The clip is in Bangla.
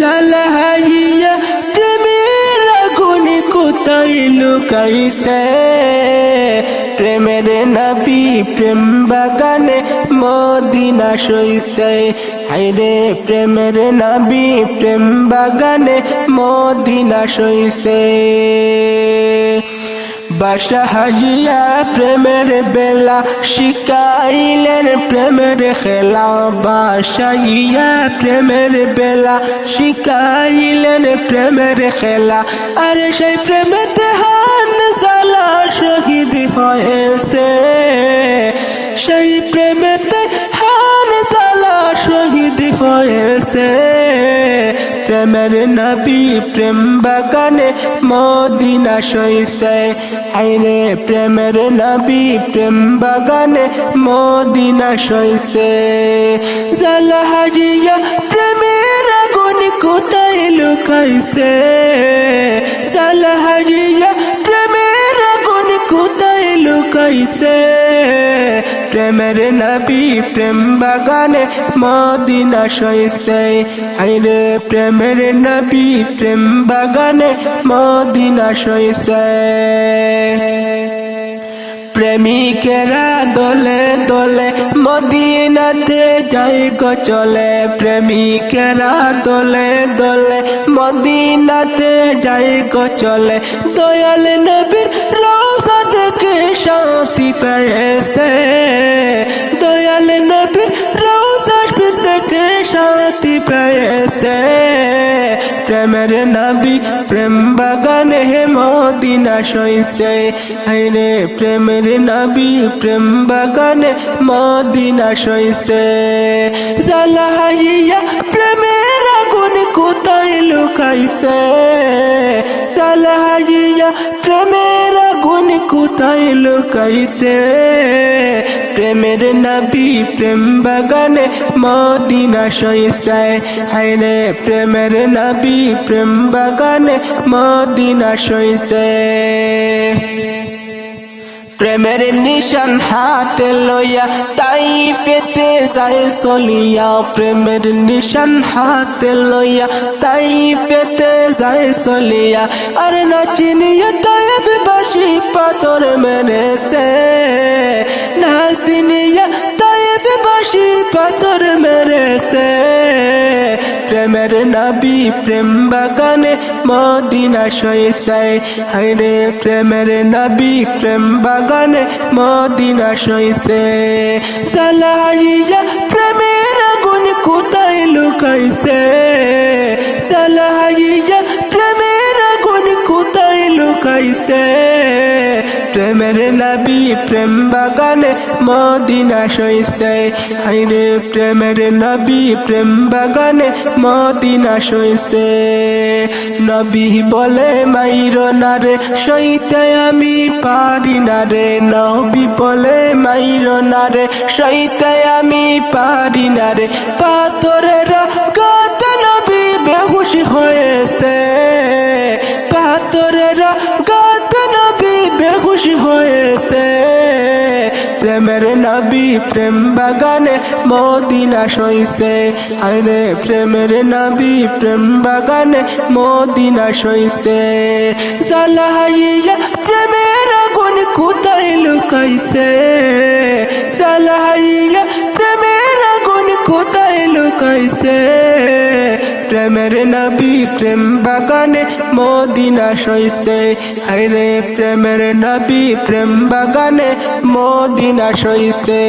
জালা হাইয়া প্রেমের আগুন কোথায় লুকাইছে? প্রেমের নবী প্রেম বাগানে মদিনা সইছে। হাইরে প্রেমের নবী প্রেম বাগানে মদিনা সইছে। বাসা হাজিয়া, প্রেমের বেলা শিকাইলেন, প্রেমের খেলা বাসাইয়া, প্রেমের বেলা শিকাইলেন, প্রেমের খেলা। আরে সেই প্রেমেতে হান সালা শহীদ হয়েছে। সেই প্রেমেতে হান সালা শহীদ হয়েছে। প্রেমের নবী, প্রেম বাগানে মদিনা সইছে। আইরে প্রেমের নবী, প্রেম বাগানে মদিনা সইছে। জালা হাজিয়া প্রেমের আগুন কোথায় লুকাইছে? জালা হাজিয়া প্রেমের আগুন কোথায় লুকাইছে? প্রেমের নবী, প্রেম বাগানে মদিনা সইছে। আইরে প্রেমের নবী, প্রেম বাগানে মদিনা সইছে। প্রেমিকেরা দলে দলে মদিনাতে যাই গো চলে। প্রেমিকেরা দলে দলে মদিনাতে যাই গো চলে। দয়াল নবীর রোজা শান্তি পেয়েছে। প্রেমের নাবি, প্রেম বাগানে হে মদিনা সইছে। হাইরে প্রেমের নাবি, প্রেম বাগানে মদিনা সইছে। জালা হাইয়া প্রেমের আগুন কোথায় লুকাইছে? কোথায় লুকাইছে প্রেমের নবী প্রেম বাগানে মদিনা সইছে হাইরে প্রেমের নবী প্রেম বাগানে মদিনা সইছে প্রেমের নিশান হাতে লইয়া তাই পেতে যায় চলিয়া প্রেমের নিশান হাতে লইয়া তাই পেতে যায় চলিয়া আর নাচিনিয়া তাই পাথর মেরেছে নাচিনিয়া তাই বাসি পাথর মেরেছে। প্রেমের নবী, প্রেম বাগানে মদিনা সইসাই হাইরে প্রেমের নবী, প্রেম বাগানে মদিনা সইছে। সালাইয়া প্রেমের আগুন কোথায় লুকাইছে? প্রেমের নবী প্রেম বাগানে মদিনা সইছে। হাইরে প্রেমের নবী প্রেম বাগানে মদিনা সইছে। নবী বলে, মাইর না রে সইতে আমি পারি না রে। নবী বলে, মাইর না রে সইতে আমি পারি না রে। পাথরের গত প্রেমের নবী, প্রেম বাগানে মদিনা সইছে। আরে প্রেমের নবী, প্রেম বাগানে মদিনা সইছে। জালাইয়া প্রেমের আগুন কোথায় লুকাইছে? জালাইয়া প্রেমের নবী প্রেম বাগানে মদিনা সইছে। হাইরে প্রেমের নবী প্রেম বাগানে মদিনা সইছে।